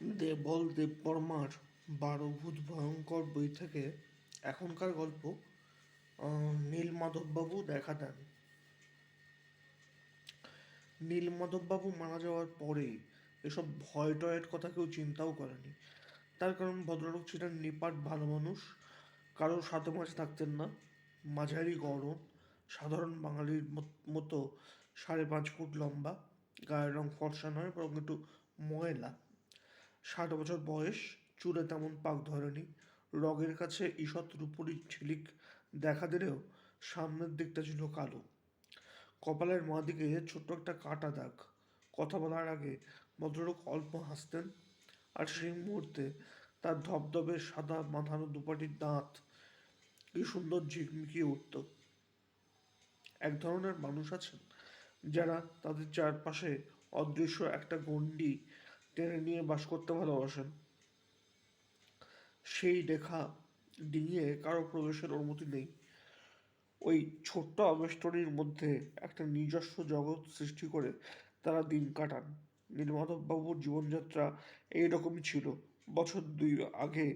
দেবল দেববর্মার বারো ভূত ভয়ঙ্কর বই থেকে এখনকার গল্প নীলমাধববাবু দেখা দেন। নীলমাধববাবু মারা যাওয়ার পরে এসব ভয় টয়ের কথা কেউ চিন্তাও করেনি। তার কারণ ভদ্রলোক ছিলেন নিপাট ভালো মানুষ কারোর সাথে মাঝে থাকতেন না। মাঝারি গরম সাধারণ বাঙালির মতো সাড়ে পাঁচ ফুট লম্বা, গায়ের রং ফর্সা নয়, বরং একটু ময়লা। ষাট বছর বয়স, চুলে তেমন পাক ধরেনি। রগের কাছে ঈষৎ রূপরি ঝিলিক দেখা দিলেও সামনের দিকটা ছিল কালো। কপালের মা দিকে ছোট্ট একটা কাটা দাগ। কথা বলার আগে ভদ্রলোক অল্প হাসতেন আর সেই মুহূর্তে তার ধবধবে সাদা মাথানো দুপাটির দাঁত কি সুন্দর ঝিকমিকিয়ে উঠত। এক ধরনের মানুষ আছেন যারা তাদের চারপাশে অদৃশ্য একটা গণ্ডি টেনে নিয়ে বাস করতে ভালোবাসেন। সেই রেখা ডিঙিয়ে কারও প্রবেশের অনুমতি নেই। ওই ছোট্ট আবেষ্টনীর মধ্যে একটা নিজস্ব জগৎ সৃষ্টি করে তারা দিন কাটান। নীলমাধববাবুর জীবনযাত্রা এইরকমই ছিল। বছর দুই আগে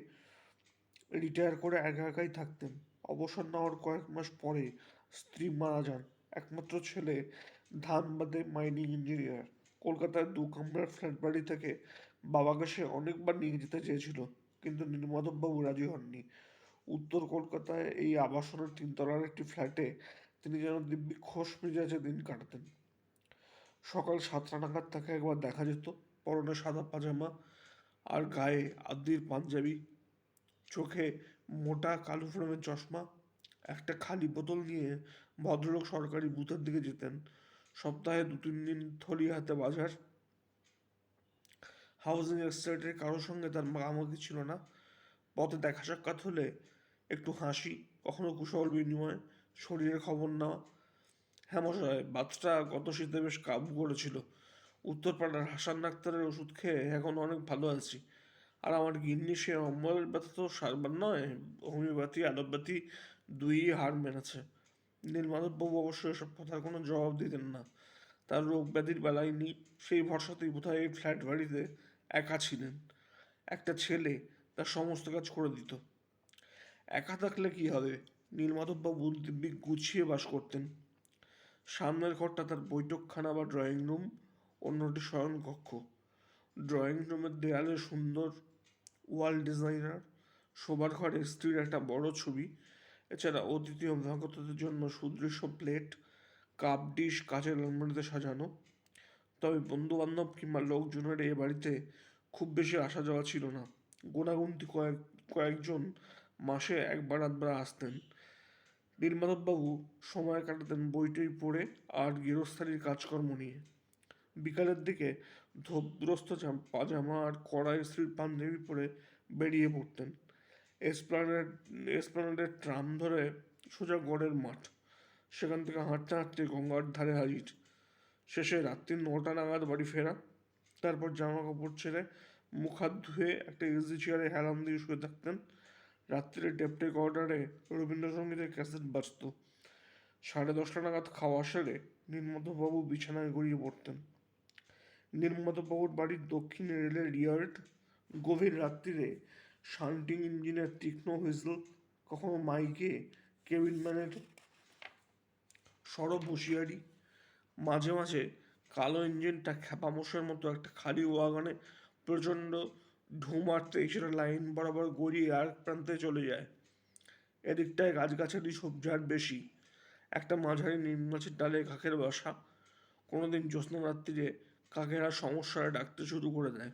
রিটায়ার করে একা একাই থাকতেন। অবসর নেওয়ার কয়েক মাস পরে স্ত্রী মারা যান। একমাত্র ছেলে ধানবাদে মাইনিং ইঞ্জিনিয়ার। কলকাতার দু কামরার ফ্ল্যাট বাড়ি থেকে বাবাকে সে অনেকবার নিয়ে যেতে চেয়েছিল, কিন্তু নীলমাধববাবু রাজি হননি। উত্তর কলকাতায় এই আবাসনের তিনতলার একটি ফ্ল্যাটে তিনি যেন দিব্যি খোশ মেজাজে দিন কাটাতেন। সকাল সাতটা নাগাদ তাকে একবার দেখা যেত, পরনে সাদা পাজামা আর গায়ে আদির পাঞ্জাবি, চোখে মোটা কালো ফ্রেমের চশমা, একটা খালি বোতল নিয়ে ভদ্রলোক সরকারি বুথের দিকে যেতেন। সপ্তাহে দু তিন দিন থলি হাতে বাজার। হাউজিং এস্টেটের কারোর সঙ্গে তার মামাকি ছিল না। পথে দেখা সাক্ষাৎ হলে একটু হাসি, কখনো কুশল বিনিময়, শরীরের খবর নেওয়া। হ্যাঁ মশাই বাচ্চাটা গত শীতে বেশ কাবু করেছিল। উত্তরপাড়ার হাসান ডাক্তারের ওষুধ খেয়ে এখন অনেক ভালো আছি। আর আমার গিন্নি সে অম্বলের ব্যথা তো সারবার নয়, হোমিওপ্যাথি, অ্যালোপ্যাথি দুই হার মেনেছে নীলমাধববাবু অবশ্য এসব কথার কোনো জবাব দিতেন না। তার রোগ ব্যাধির বেলায় নি সেই ভরসাতেই বোধহয় এই ফ্ল্যাট বাড়িতে একা ছিলেন। একটা ছেলে তার সমস্ত কাজ করে দিত। একা থাকলে কি হবে? নীলমাধববাবু দিব্যি গুছিয়ে বাস করতেন। সামনের ঘরটা তার বৈঠকখানা বা ড্রয়িং রুম অন্যটি শয়ন কক্ষ ড্রয়িং রুমের দেয়ালে সুন্দর ওয়াল ডিজাইনার শোবার ঘরে স্ত্রীর একটা বড় ছবি এছাড়া অদ্বিতীয় অভ্যাগতদের জন্য সুদৃশ্য প্লেট, কাপ ডিশ, কাচের আলমারিতে সাজানো। তবে বন্ধু বান্ধব কিংবা লোকজনের এ বাড়িতে খুব বেশি আসা যাওয়া ছিল না। গোনাগুনতি কয়েক, কয়েকজন মাসে একবার আধবার আসতেন। নীলমাধববাবু সময় কাটাতেন বইটই পড়ে আর গৃহস্থালির কাজকর্ম নিয়ে। বিকালের দিকে ধোপগ্রস্ত জাম- পাজামা আর কড়াই স্ত্রীর পাঞ্জাবি পরে বেরিয়ে পড়তেন। এসপ্লানেড, এসপ্লানেডের ট্রাম ধরে সোজা গড়ের মাঠ। সেখান থেকে হাঁটতে হাঁটতে গঙ্গার ধারে হাজির। শেষে রাত্রি নটা নাগাদ বাড়ি ফেরা। তারপর জামা কাপড় ছেড়ে মুখ হাত ধুয়ে একটা ইজি চেয়ারে হেলাম দিয়ে শুয়ে থাকতেন। রাত্রিরে টেপটেক অর্ডারে রবীন্দ্রসঙ্গীতের ক্যাসেট বাজত। সাড়ে দশটা নাগাদ খাওয়া সেরে নীলমাধববাবু বিছানায় গড়িয়ে পড়তেন। নীলমাধববাবুর বাড়ির দক্ষিণে রেলের ইয়ার্ড গভীর রাত্রিরে শান্টিং ইঞ্জিনের তীক্ষ্ণ হুইসল, কখনো মাইকে কেবিনম্যানের সরব হুঁশিয়ারি, মাঝে মাঝে কালো ইঞ্জিনটা খ্যাপামোষের মতো একটা খালি ওয়াগনে প্রচণ্ড ঢু মারতে সেটা লাইন বরাবর গড়িয়ে আর প্রান্তে চলে যায়। এদিকটায় গাছগাছালি সবজার বেশি। একটা মাঝারি নিম গাছের ডালে কাকের বাসা। কোনোদিন জ্যোৎস্না রাত্রিরে কাকেরা সমস্যায় ডাকতে শুরু করে দেয়।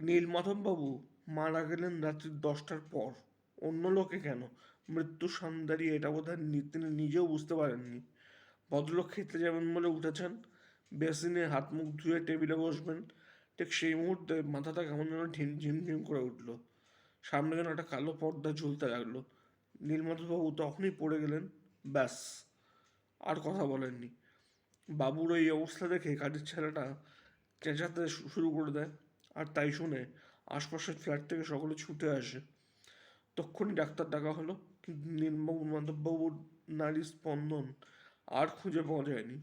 নীলমাধববাবু মারা গেলেন রাত্রি দশটার পর। অন্য লোকে কেন? মৃত্যু সান্দারি এটা বোধহয় নি- তিনি নিজেও বুঝতে পারেননি। ভদ্রলোক খেতে যাবেন বলে উঠেছেন। বেসিনে হাত মুখ ধুয়ে টেবিলে বসবেন। ঠিক সেই মুহূর্তে মাথাটা কেমন যেন ঢিম ঝিমঝিম করে উঠল। সামনে যেন একটা কালো পর্দা ঝুলতে লাগল। নীলমাধববাবু তখনই পড়ে গেলেন। ব্যাস, আর কথা বলেননি। বাবুর এই অবস্থা দেখে কাজের ছেলেটা চেঁচাতে শুরু করে দেয়। আর তাই শুনে আশপাশের ফ্ল্যাট থেকে সকলে ছুটে আসে। তক্ষুনি ডাক্তার ডাকা হলো কিন্তু নীলবাবু মাধববাবুর নারী স্পন্দন আর খুঁজে পাওয়া যায়নি।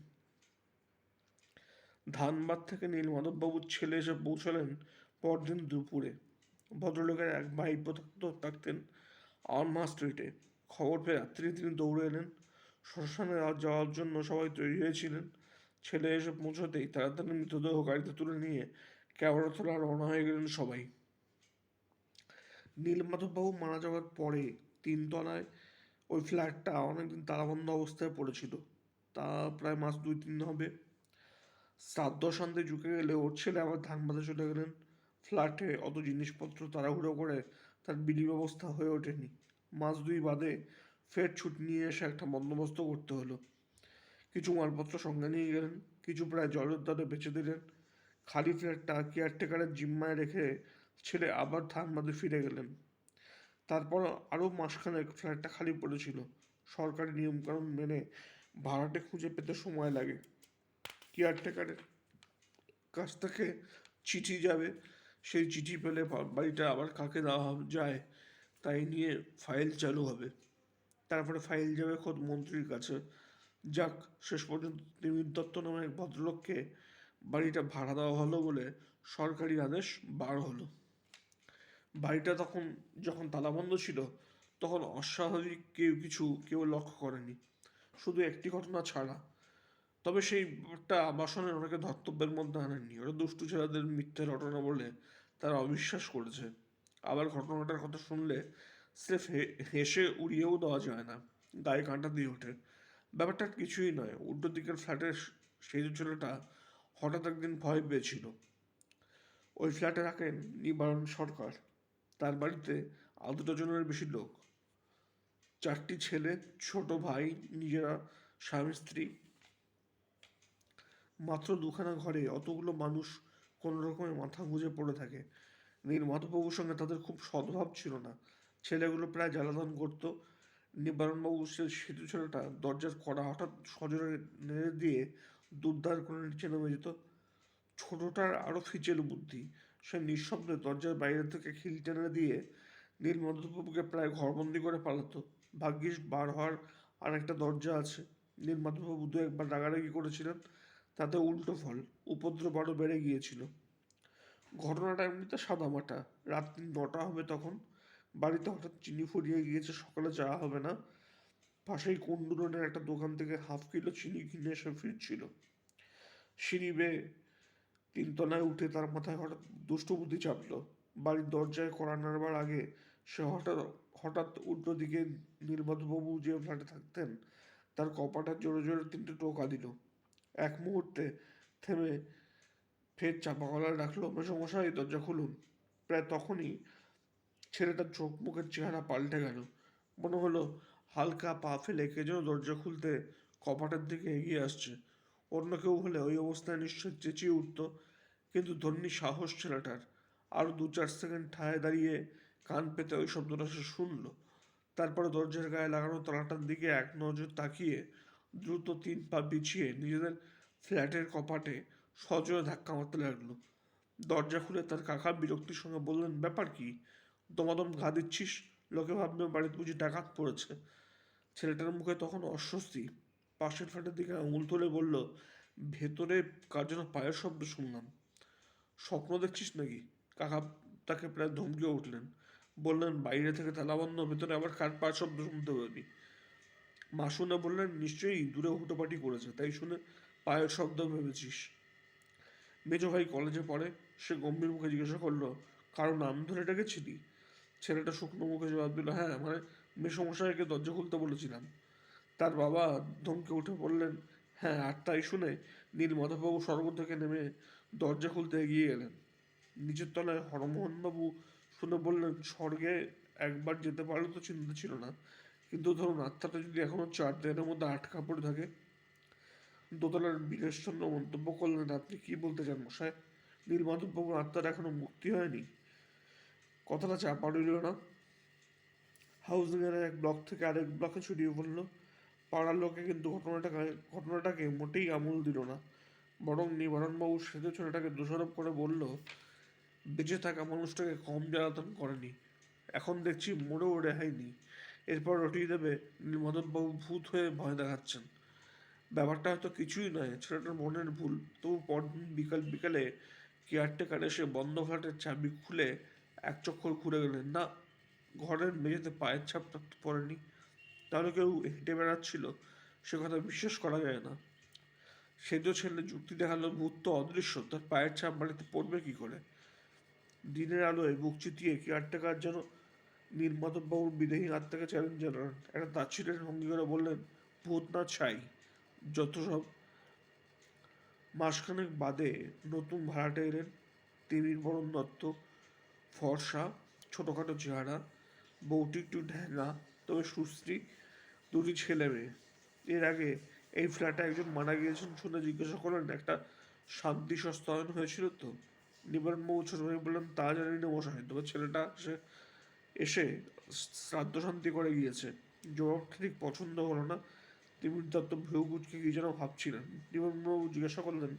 ধানবাদ থেকে নীল মাধববাবুর ছেলে এসে পৌঁছালেন পরদিন দুপুরে। ভদ্রলোকের এক ভাই থাকতেন আলমা স্ট্রিটে খবর পেয়ে রাত্রি তিনি দৌড়ে এলেন। শ্মশানে যাওয়ার জন্য সবাই তৈরি হয়েছিলেন। ছেলে এসে পৌঁছতেই তাড়াতাড়ি মৃতদেহ গাড়িতে তুলে নিয়ে ক্যাবড়াতলা রওনা হয়ে গেলেন সবাই। নীলমাধববাবু মারা যাওয়ার পরে তিনতলায় ওই ফ্ল্যাটটা অনেকদিন তালাবন্ধ অবস্থায় পড়েছিল। তা প্রায় মাস দুই তিন হবে। শ্রাদ্ধ শান্তি ঝুঁকে গেলে ওর ছেলে আবার ধান বাঁধে চলে গেলেন। ফ্ল্যাটে অত জিনিসপত্র তাড়াহুড়ো করে তার বিলি ব্যবস্থা হয়ে ওঠেনি। মাস দুই বাদে ফের ছুট নিয়ে এসে একটা বন্দোবস্ত করতে হলো। কিছু মালপত্র সঙ্গে নিয়ে গেলেন, কিছু প্রায় জলের দরে বেঁচে দিলেন। খালি ফ্ল্যাটটা কেয়ারটেকারের জিম্মায় রেখে ছেলে আবার ধান বাঁধে ফিরে গেলেন। তারপর আরও মাসখানেক ফ্ল্যাটটা খালি পড়েছিল। সরকারি নিয়মকানুন মেনে ভাড়াটে খুঁজে পেতে সময় লাগে। কেয়ারটেকারের কাছ থেকে চিঠি যাবে, সেই চিঠি পেলে বাড়িটা আবার কাকে দেওয়া যায়, তাই নিয়ে ফাইল চালু হবে। তারপরে ফাইল যাবে খোদ মন্ত্রীর কাছে। যাক, শেষ পর্যন্ত নিমিত দত্ত নামে এক ভদ্রলোককে বাড়িটা ভাড়া দেওয়া হলো বলে সরকারি আদেশ বার হলো। বাড়িটা তখন যখন তালাবন্ধ ছিল, তখন অস্বাভাবিক কেউ কিছু কেউ লক্ষ্য করেনি। শুধু একটি ঘটনা ছাড়া। তবে সেই ব্যাপারটা আবাসনের অনেকে ধর্তব্যের মধ্যে আনেননি। ওরা দুষ্টু ছেলেদের মিথ্যে ঘটনা বলে তারা অবিশ্বাস করেছে। আবার ঘটনাটার কথা শুনলে স্রেফ হেসে উড়িয়েও দেওয়া যায় না। গায়ে কাঁটা দিয়ে ওঠে। ব্যাপারটা কিছুই নয়। উল্টো দিকের ফ্ল্যাটের সেই ছেলেটা হঠাৎ একদিন ভয় পেয়েছিল। ওই ফ্ল্যাটে রাখেন নিবারণ সরকার। তার বাড়িতে আধ ডজনের বেশি লোক। চারটি ছেলে, ছোট ভাই, নিজেরা স্বামী, স্ত্রী। মাত্র দুখানা ঘরে অতগুলো মানুষ কোনো রকমের মাথা গুঁজে পড়ে থাকে। নীলমাধববাবুর সঙ্গে তাদের খুব সদ্ভাব ছিল না। ছেলেগুলো প্রায় জ্বালাতন করতো। নিবারণবাবু সে সেতু ছেলেটা দরজার কড়া হঠাৎ সজোরে নেড়ে দিয়ে দুর্দার করে নিচে নেমে যেত। ছোটটার আরও ফিচেল বুদ্ধি। সে নিঃশব্দে দরজার বাইরে থেকে খিল টেনে দিয়ে নীল মাধববাবুকে প্রায় ঘরবন্দি করে পালাতো। ভাগ্যিস বার হওয়ার আর একটা দরজা আছে। নীল মাধববাবু দু একবার রাগারাগি করেছিলেন, তাতে উল্টো ফল, উপদ্রব আরও বেড়ে গিয়েছিল। ঘটনাটা এমনিতে সাদামাটা রাত্রি নটা হবে তখন। বাড়িতে হঠাৎ চিনি ফুরিয়ে গিয়েছে, সকালে যাওয়া হবে না। পাশেই কুন্ডুরনের একটা দোকান থেকে হাফ কিলো চিনি কিনে এসে ফিরছিল। সিঁড়ি বেয়ে তিনতলায় উঠে তার মাথায় হঠাৎ দুষ্ট বুদ্ধি চাপলো। বাড়ির দরজায় কড়া নাড়বার আগে সে হঠাৎ হঠাৎ উল্টো দিকে নীলমাধববাবু যে ফ্ল্যাটে থাকতেন, তার কপাটা জোরে জোরে তিনটে টোকা দিল। এক মুহূর্তে থেমে ফের চাপা গলায় ডাকলো মেসমশাই দরজা খুলুন। প্রায় তখনই ছেলেটার চোখ মুখের চেহারা পাল্টে গেল। মনে হলো হালকা পা ফেলে কে যেন দরজা খুলতে কপাটের দিকে এগিয়ে আসছে। অন্য কেউ হলে ওই অবস্থায় নিশ্চয় চেঁচিয়ে উঠতো, কিন্তু ধন্যী সাহস ছেলেটার। আরও দু চার সেকেন্ড ঠায় দাঁড়িয়ে কান পেতে ওই শব্দটা সে শুনলো। তারপরে দরজার গায়ে লাগানো তালাটার দিকে এক নজর তাকিয়ে দ্রুত তিন পা বিছিয়ে নিজেদের ফ্ল্যাটের কপাটে সজোরে ধাক্কা মারতে লাগল। দরজা খুলে তার কাকা বিরক্তির সঙ্গে বললেন, ব্যাপার কি? দমাদম ঘা দিচ্ছিস? লোকে ভাববে বাড়িতে বুঝি ডাকাত পড়েছে। ছেলেটার মুখে তখন অস্বস্তি। পাশের ফ্ল্যাটের দিকে আঙুল তুলে বলল, ভেতরে কার যেন পায়ের শব্দ শুনলাম। স্বপ্ন দেখছিস নাকি? কাকা তাকে প্রায় ধমকিয়ে উঠলেন। বললেন, বাইরে থেকে তালাবন্ধ ভেতরে আবার কার পায়ের শব্দ শুনতে পাবি? মা শুনে বললেন, নিশ্চয়ই দূরে হুটোপাটি করেছে, তাই শুনে পায়ের শব্দ ভেবেছিস। মেজো ভাই কলেজে পড়ে, সে গম্ভীর মুখে জিজ্ঞাসা করল কারও নাম ধরে ডেকেছিলি? ছেলেটা শুকনো মুখে জবাব দিল হ্যাঁ মানে মেসমশাইকে দরজা খুলতে বলেছিলাম। তার বাবা ধমকে উঠে বললেন হ্যাঁ আর তাই শুনে নীল মাধববাবু স্বর্গ থেকে নেমে দরজা খুলতে এগিয়ে গেলেন নিচের তলায় হরমোহনবাবু শুনে বললেন, স্বর্গে একবার যেতে পারলে তো চিন্তা ছিল না। কিন্তু ধরুন আত্মাটা যদি এখনও চার দেয়ালের মধ্যে আটকা পড়ে থাকে? দোতলার বীরেশচন্দ্র মন্তব্য করলেন, আপনি কি বলতে চান মশাই? নীলমাধববাবুর আত্মার এখনও মুক্তি হয়নি। কথাটা চাপা রইল না। হাউজিংয়ের এক ব্লক থেকে আরেক ব্লকে ছড়িয়ে পড়ল। পাড়ার লোকে কিন্তু ঘটনাটাকে ঘটনাটাকে মোটেই আমল দিল না। বরং নিবারণবাবু সেতু ছেলেটাকে দোষারোপ করে বলল, বেঁচে থাকা মানুষটাকে কম জ্বালাতন করেনি। এখন দেখছি মোড়েও রেহাই নেই এরপর রটিয়ে দেবে নীলমাধববাবু ভূত হয়ে ভয় দেখাচ্ছেন। ব্যাপারটা হয়তো কিছুই নয়, ছেলেটার মনের ভুল। তবু পরদিন বিকাল বিকালে কেয়ারটেকার এসে বন্ধ ফ্ল্যাটের চাবি খুলে এক চক্কর ঘুরে গেলেন। না ঘরের মেঝেতে পায়ের ছাপ পড়েনি। তাহলে কেউ হেঁটে বেড়াচ্ছিল, সে কথা বিশ্বাস করা যায় না। সেজ ছেলে যুক্তি দেখাল ভূত তো অদৃশ্য, তার পায়ের ছাপ বাড়িতে পড়বে কি করে? দিনের আলোয় বুক চিতিয়ে কেয়ারটেকার যেন? নীলমাধববাবুর বিদেহী আত্মাকে চ্যালেঞ্জ জানালেন একটা তাচ্ছিলের ভঙ্গি করে বললেন, ভূত না ছাই, যত সব। মাসখানেক বাদে নতুন ভাড়াটে এলেন, তিমির বরণ দত্ত, ফর্সা, ছোটোখাটো চেহারা বউটি একটু ঢ্যাঙা তবে সুশ্রী দুটি ছেলে মেয়ে। এর আগে এই ফ্ল্যাটে একজন মারা গিয়েছেন শুনে জিজ্ঞাসা করলেন, একটা শান্তি সস্তায়ন হয়েছিল তো? নিবারণবাবু ছোট ভাই বললেন, তা জানি না মশাই, তবে ছেলেটা সে এসে শ্রাদ্ধ শান্তি করে গিয়েছে। জবাবটা ঠিক পছন্দ হলো না। তিমির দত্ত ভেউ কুচকে কি যেন ভাবছিলেন। নিবারণবাবু জিজ্ঞাসা করলেন,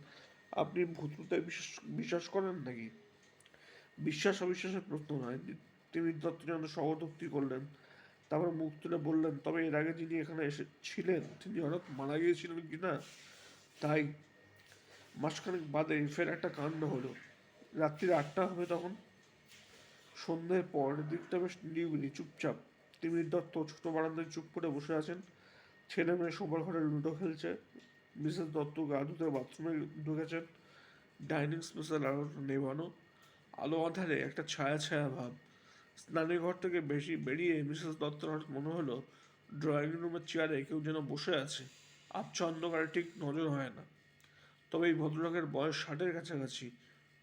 আপনি ভূততে বিশ্বাস বিশ্বাস করেন নাকি? বিশ্বাস অবিশ্বাসের প্রশ্ন নয়। তিমির দত্ত যেন সহদপ্তি করলেন। তারপর মুখ তুলে বললেন, তবে এর আগে যিনি এখানে এসে ছিলেন, তিনি হঠাৎ মারা গিয়েছিলেন কি না তাই মাসখানেক বাদে ফের একটা কাণ্ড হলো। রাত্রির আটটা হবে তখন। সন্ধ্যের পর দিকটা বেশ নিরিবিলি, চুপচাপ। তিমির দত্ত ছোট বারান্দায় চুপ করে বসে আছেন। ছেলে মেয়ে শোবার ঘরে লুডো খেলছে। মিসেস দত্ত গা ধুতে বাথরুমে ঢুকেছেন। ডাইনিং স্পেশাল আলো নেভানো। আলো আধারে একটা ছায়া ছায়া ভাব। স্নানের ঘর থেকে বেশি বেরিয়ে মিসেস দত্তর হঠাৎ মনে হলো ড্রয়িং রুমের চেয়ারে কেউ যেন বসে আছে। আবছা অন্ধকারে ঠিক নজর হয় না। তবে এই ভদ্রলোকের বয়স ষাটের কাছাকাছি।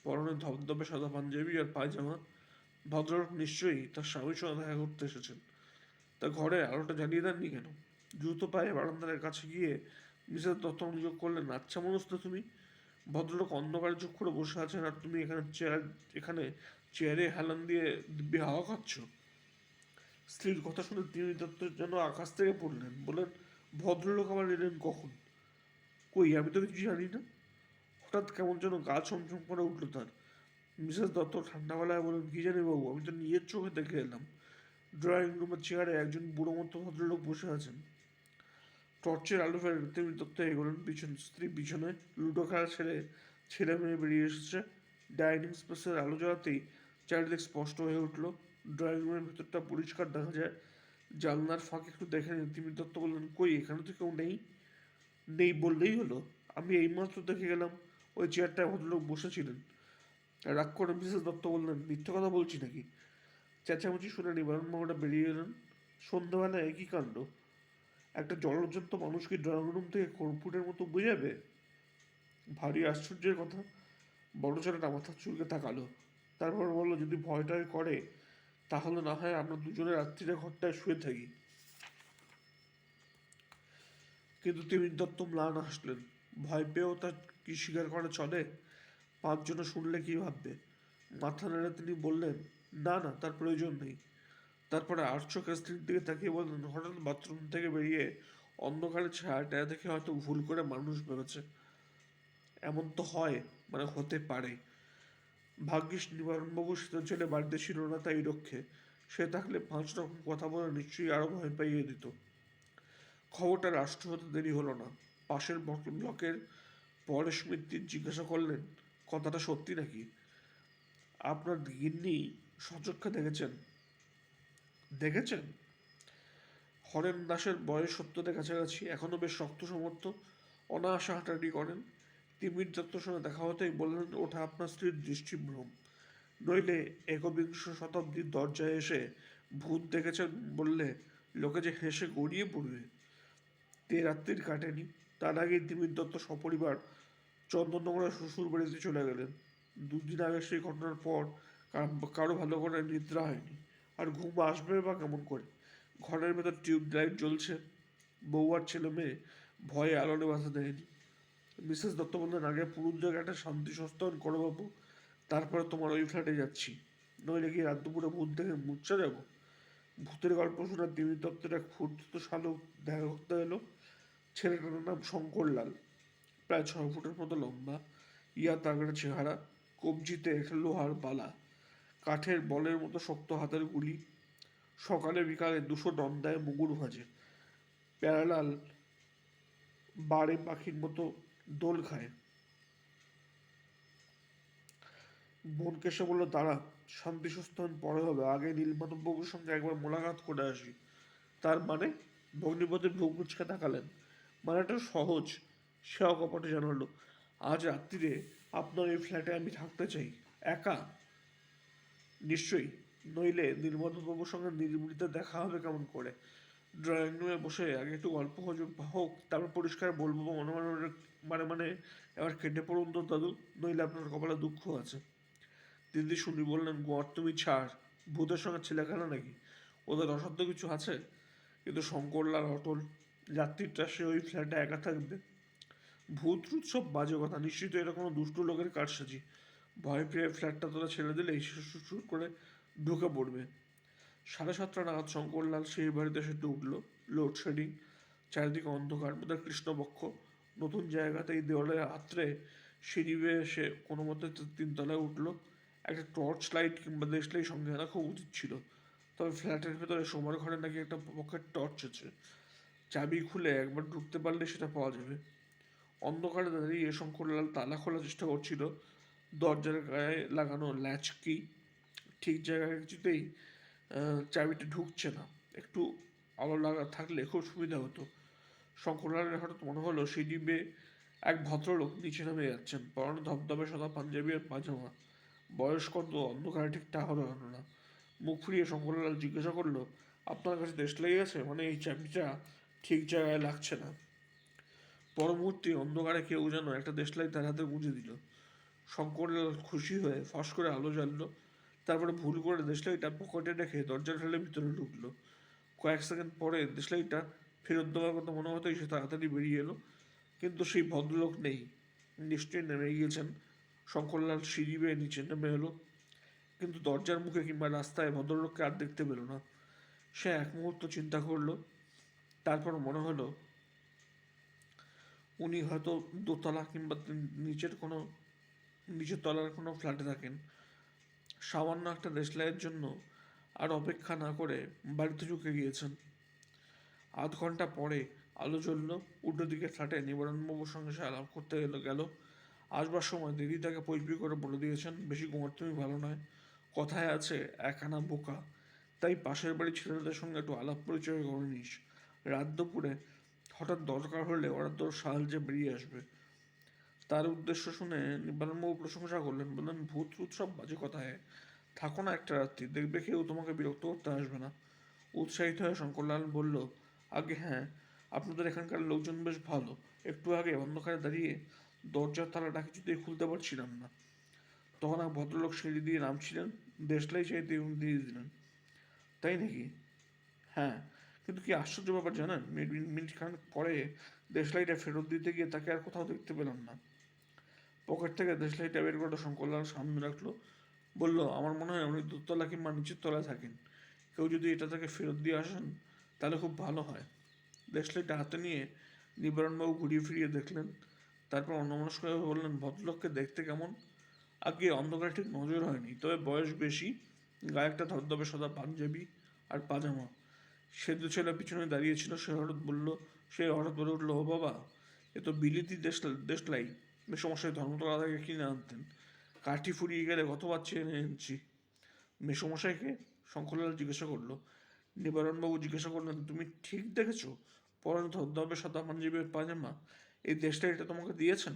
পরনে ধবধবে সাদা পাঞ্জাবি আর পায়জামা। ভদ্রলোক নিশ্চয়ই তার স্বামীর সঙ্গে দেখা করতে এসেছেন। তা ঘরে আলোটা জ্বালিয়ে দেননি কেন? দ্রুত পায়ে বারান্দার কাছে গিয়ে মিসেস দত্ত অনুযোগ করলেন আচ্ছা মানুষ তো তুমি। ভদ্রলোক অন্ধকারে চোখ করে বসে আছেন আর তুমি এখানে চেয়ার, এখানে চেয়ারে হেলান দিয়ে দিব্যি হাওয়া খাচ্ছ? স্ত্রীর কথা শুনে তিনি দত্ত যেন আকাশ থেকে পড়লেন। বললেন, ভদ্রলোক আবার এলেন কখন? কই, আমি তো কিছু জানি না। হঠাৎ কেমন যেন গা ছমছম করে উঠল তার। মিসেস দত্ত ঠান্ডা বেলায় বললেন, কি জানি বাবু, আমি তো নিজের চোখে দেখে এলাম। ড্রয়িং রুমের চেয়ারে একজন বুড়ো মতো ভদ্রলোক বসে আছেন। টর্চের আলো ফেলে তিনি দত্ত এগোলেন। পিছন, স্ত্রী পিছনে লুডো খেলা ছেড়ে ছেলে মেয়ে বেরিয়ে এসেছে। ডাইনিং স্পেসের আলো জ্বালাতেই চারিদিক স্পষ্ট হয়ে উঠল। ড্রয়িং রুমের ভেতরটা পরিষ্কার দেখা যায়। জানলার ফাঁক একটু দেখে নিন। তিমির দত্ত বললেন, কই, এখানে তো কেউ নেই? নেই বললেই হলো। আমি এইমাত্র দেখে গেলাম, ওই চেয়ারটায় ভদ্রলোক বসেছিলেন। রাগ করে, মিসেস দত্ত বললেন, মিথ্যে কথা বলছি নাকি? চেঁচামেচি শুনে নিবারণ মামাটা বেরিয়ে এলেন। সন্ধ্যাবেলা একই কাণ্ড। একটা জলজন্ত মানুষ কি ড্রয়িং রুম থেকে কর্পূরের মতো বোঝাবে ভারী আশ্চর্যের কথা। বড় ছেলেটা মাথা চুলকে তাকালো। তারপর বলল, যদি ভয়টাই করে, তাহলে না হয় আমরা দুজনে রাত্রিরে ঘরটায় শুয়ে থাকি। কিন্তু তিনি দত্ত ম্লান হাসলেন। ভয় পেয়েও তার কি স্বীকার করা চলে পাঁচজনে শুনলে কি ভাববে? মাথা নেড়ে তিনি বললেন, না না, তার প্রয়োজন নেই। তারপরে আর চোখে স্ত্রীর দিকে তাকিয়ে বললেন, হঠাৎ বাথরুম থেকে বেরিয়ে অন্ধকারে ছায়াটা দেখে হয়তো ভুল করে মানুষ ভেবেছে। এমন তো হয় মানে হতে পারে। ভাগ্যিস নিবারণবাবু সেটা ছেলে বাড়িতে ছিল না তাই রক্ষে। সে থাকলে পাঁচ রকম কথা বলে নিশ্চয়ই আরও ভয় পাইয়ে দিত। খবরটা রাষ্ট্র হতে দেরি হলো না। পাশের ব্লক- ব্লকের পরেশ মিত্তির জিজ্ঞাসা করলেন, কথাটা সত্যি নাকি? আপনার গিন্নি সচক্ষে দেখেছেন? দেখেছেন? হরেন দাসের বয়স সত্তরের কাছাকাছি, এখনও বেশ শক্ত সমর্থ অনায়াসে হাঁটাহাঁটি করেন। তিমির দত্তর সঙ্গে দেখা হতেই বললেন ওটা আপনার স্ত্রীর দৃষ্টিভ্রম। নইলে একবিংশ শতাব্দীর দরজায় এসে ভূত দেখেছেন বললে লোকে যে হেসে গড়িয়ে পড়বে। তে রাত্রির কাটেনি। তার আগে তিমির দত্ত সপরিবার চন্দননগরের শ্বশুর বাড়িতে চলে গেলেন। দুদিন আগে সেই ঘটনার পর কারও ভালো করে নিদ্রা হয়নি। আর ঘুম আসবে বা কেমন করে? ঘরের ভেতর টিউব লাইট জ্বলছে। বউ আর ছেলে মেয়ে ভয়ে আলোনে বাধা দেয়নি। মিসেস দত্ত বললেন আগে পুরুষ জায়গাটা শান্তি সস্তায়ন করো বাবু। তারপরে তোমার ওই ফ্ল্যাটে যাচ্ছি। নইলে কি রাত দুপুরে ভূত দেখে মুচ্ছা যাব? ভূতের গল্প শোনার দেবী দত্তের এক ফুট শালক দেখা করতে এলো। ছেলেটার নাম শঙ্করলাল। প্রায় ছয় ফুটের মতো লম্বা। ইয়া তাগড়া চেহারা। কবজিতে একটা লোহার বালা। কাঠের বলের মতো শক্ত হাতের গুলি। সকালে বিকালে দুশো ডন দেয় মুগুর ভাজে। প্যারালাল বারে পাখির মতো দোল খায়। বোনকে সে বলল, দাঁড়া, শান্তি সুস্থান, পরে হবে। আগে নীলমাধববাবুর সঙ্গে একবার মোলাকাত করে আসি। তার মানে ভগ্নিপতির ভোগ মুচকে তাকালেন মানেটা সহজ। সে অকপটে জানালো, আজ রাত্রিরে আপনার এই ফ্ল্যাটে আমি থাকতে চাই। একা? নিশ্চয়ই। নইলে নীলমাধববাবুর সঙ্গে নির্মূলিতে দেখা হবে কেমন করে? ড্রয়িং রুমে বসে আগে একটু গল্প হোক, তারপর পরিষ্কার বলব মনে মনে মানে মানে এবার কেটে পড়ুন তো দাদু, নইলে আপনার কপালে দুঃখ আছে। দিদি শুনি বললেন, গোয়ার তুমি ছাড়। ভূতের সঙ্গে ছেলে খেলা নাকি? ওদের অসাধ্য কিছু আছে? কিন্তু শঙ্করলাল অটল রাত্রিটা সে ওই ফ্ল্যাটে একা থাকবে। ভূত টুত সব বাজে কথা, নিশ্চিত এটা কোনো দুষ্টু লোকের কারসাজি। ভয় পেয়ে ফ্ল্যাটটা তোরা ছেড়ে দিলেই সে সুর করে ঢুকে পড়বে। সাড়ে সাতটা নাগাদ শঙ্করলাল সেই বাড়িতে এসে ঢুকলো লোডশেডিং চারিদিকে অন্ধকার বোধহয় কৃষ্ণপক্ষ নতুন জায়গাতে এই দেওয়ালের আত্রে সিঁড়ি বেয়ে এসে কোনো মতে তিনতলায় উঠল। একটা টর্চ লাইট কিংবা দেশলাই সঙ্গে রাখা উচিত ছিল। তবে ফ্ল্যাটের ভেতরে সোমার ঘরে নাকি একটা পকেট টর্চ আছে। চাবি খুলে একবার ঢুকতে পারলে সেটা পাওয়া যাবে। অন্ধকারে দাঁড়িয়ে শঙ্করলাল তালা খোলার চেষ্টা করছিল। দরজার গায়ে লাগানো ল্যাচ কি? ঠিক জায়গায় কিছুতেই চাবিটা ঢুকছে না। একটু আলো লাগা থাকলে খুব সুবিধা হতো। শঙ্করলালের হঠাৎ মনে হলো সিঁড়ি বেয়ে এক ভদ্রলোক নিচে নেমে যাচ্ছেন, পরনে ধবধবে সাদা পাঞ্জাবি আর পাজামা বয়স কত? অন্ধকারে ঠিক তা হলো না। মুখ ফিরিয়ে শঙ্করলাল জিজ্ঞাসা করল, আপনার কাছে দেশ লেগে গেছে মানে এই চাবিটা ঠিক জায়গায় লাগছে না। পরমুহূর্তে অন্ধকারে কেউ যেন একটা দেশলাই তার হাতে গুঁজে দিল। শঙ্করলাল খুশি হয়ে ফস করে আলো জ্বাললো, তারপরে ভুল করে দেশলাইটা পকেটে রেখে দরজা ঠেলে ভিতরে ঢুকলো। কয়েক সেকেন্ড পরে দেশলাইটা ফেরত দেওয়ার কথা মনে হতেই সে তাড়াতাড়ি বেরিয়ে এলো। কিন্তু সেই ভদ্রলোক নেই। নিশ্চয়ই নেমে গিয়েছেন। শঙ্করলাল সিঁড়ি বেয়ে নিচে নেমে এলো। কিন্তু দরজার মুখে কিংবা রাস্তায় ভদ্রলোককে আর দেখতে পেল না। সে এক মুহূর্ত চিন্তা করল। তারপর মনে হলো, উনি হয়তো দোতলা কিংবা নিচের কোনো নিচের তলার কোনো ফ্ল্যাটে থাকেন। সামান্য একটা দেশলাইয়ের জন্য আর অপেক্ষা না করে বাড়িতে ঢুকে গিয়েছেন। আধ ঘণ্টা পরে আলো জ্বললো, উল্টো দিকে ফ্ল্যাটে নিবারণবাবুর সঙ্গে সে আলাপ করতে এলো, গেল। আসবার সময় দিদি তাকে পৈশবি করে বলে দিয়েছেন, বেশি ঘুমার তুমি ভালো নয়। কথায় আছে একানা বোকা। তাই পাশের বাড়ির ছেলেদের সঙ্গে একটু আলাপ পরিচয় করে নিস। রাত দুপুরে হঠাৎ দরকার হলে ওরা তোর সাহায্যে বেরিয়ে আসবে। তার উদ্দেশ্য শুনে নিবারণবাবু প্রশংসা করলেন, বললেন, ভূত টুত সব বাজে কথায়। থাকো না একটা রাত্রি, দেখবে কেউ তোমাকে বিরক্ত করতে আসবে না। উৎসাহিত হয়ে শঙ্করলাল বলল আগে হ্যাঁ আপনাদের এখানকার লোকজন বেশ ভালো। একটু আগে অন্ধকারে দাঁড়িয়ে দরজার তালাটা কিছুতেই খুলতে পারছিলাম না। তখন এক ভদ্রলোক সিঁড়ি দিয়ে নামছিলেন, দেশলাই চাইতে দিয়ে দিলেন। তাই নাকি? হ্যাঁ কিন্তু কি আশ্চর্য ব্যাপার জানেন মিনিট খানেক পরে দেশলাইটা ফেরত দিতে গিয়ে তাকে আর কোথাও দেখতে পেলাম না। পকেট থেকে দেশলাইটা বের করে শঙ্করলাল সামনে রাখল, বলল, আমার মনে হয় উনি দোতলা কিংবা নিচের তলায় থাকেন। কেউ যদি এটা তাকে ফেরত দিয়ে আসেন তাহলে খুব ভালো হয়। দেশলাইটা হাতে নিয়ে নিবারণবাবু ঘুরিয়ে ফিরিয়ে দেখলেন। তারপর অন্যমনস্কভাবে বললেন, ভদ্রলোককে দেখতে কেমন? আগে অন্ধকারে ঠিক নজর হয়নি, তবে বয়স বেশি। গায়ে একটা ধবধবে সাদা পাঞ্জাবি আর পাজামা। সে দু ছেলে পিছনে দাঁড়িয়েছিল সে হঠাৎ বলল, সে হঠাৎ বলে উঠল, ও বাবা, এ তো বিলিতি দেশ দেশলাই। মেসমশাই ধর্মতলা থেকে কিনে আনতেন। কাঠি ফুরিয়ে গেলে গতবার চেয়ে এনে এনেছি? মেসমশাইকে? শঙ্করলাল জিজ্ঞাসা করল। নিবারণবাবু জিজ্ঞাসা করলেন, তুমি ঠিক দেখেছ? পরনে ধবধবে সাদা পাঞ্জাবির পাজামা এই দেশটা এটা তোমাকে দিয়েছেন?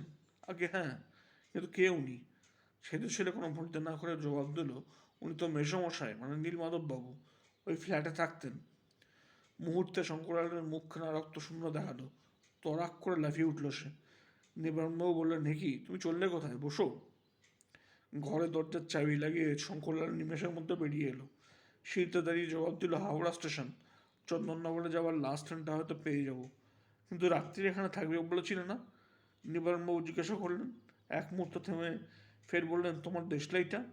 আগে হ্যাঁ কিন্তু কে উনি? সেতু ছেলে কোনো ভুলতে না করে জবাব দিল। উনি তো মেসমশাই মানে নীলমাধব বাবু ওই ফ্ল্যাটে থাকতেন। মুহূর্তে শঙ্করালের মুখখানা রক্ত শূন্য দেখাল। তরাক করে লাফিয়ে উঠল সে। নিবারণবাবু বললেন নেকি তুমি চললে কোথায়? বসো। ঘরে দরজার চাবি লাগিয়ে শঙ্করলাল নিমেষের মধ্যে বেরিয়ে এলো। সিঁড়িতে দাঁড়িয়ে জবাব দিল হাওড়া স্টেশন। চন্দননগরে যাওয়ার লাস্ট ট্রেনটা হয়তো পেয়ে যাব। কিন্তু রাত্রি এখানে থাকবে বলেছিলে না। নিবারণবাবু জিজ্ঞাসা করলেন, এক মুহূর্ত থেমে ফের বললেন, তোমার দেশলাইটা?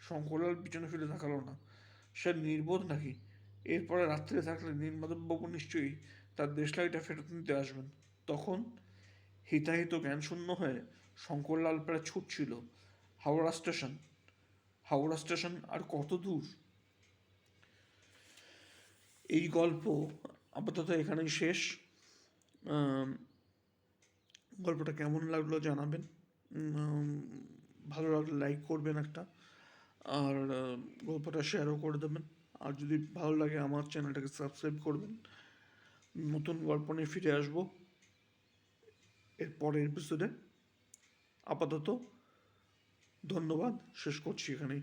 শঙ্করলাল পিছনে ফিরে তাকালো না। সে নির্বোধ নাকি? এরপরে রাত্রে থাকলে নীলমাধববাবু নিশ্চয়ই তার দেশলাইটা ফেরত নিতে আসবেন। তখন হিতাহিত জ্ঞানশূন্য হয়ে শঙ্করলাল প্রায় ছুটছিল হাওড়া স্টেশন। হাওড়া স্টেশন আর কত দূর? এই গল্প আপাতত এখানেই শেষ। গল্পটা কেমন লাগল জানাবেন। ভালো লাগলে লাইক করবেন একটা। আর গল্পটা শেয়ারও করে দেবেন। আর যদি ভালো লাগে আমার চ্যানেলটাকে সাবস্ক্রাইব করবেন। নতুন গল্প নিয়ে ফিরে আসব এর পরের এপিসোডে আপাতত ধন্যবাদ। শেষ করছি এখানেই।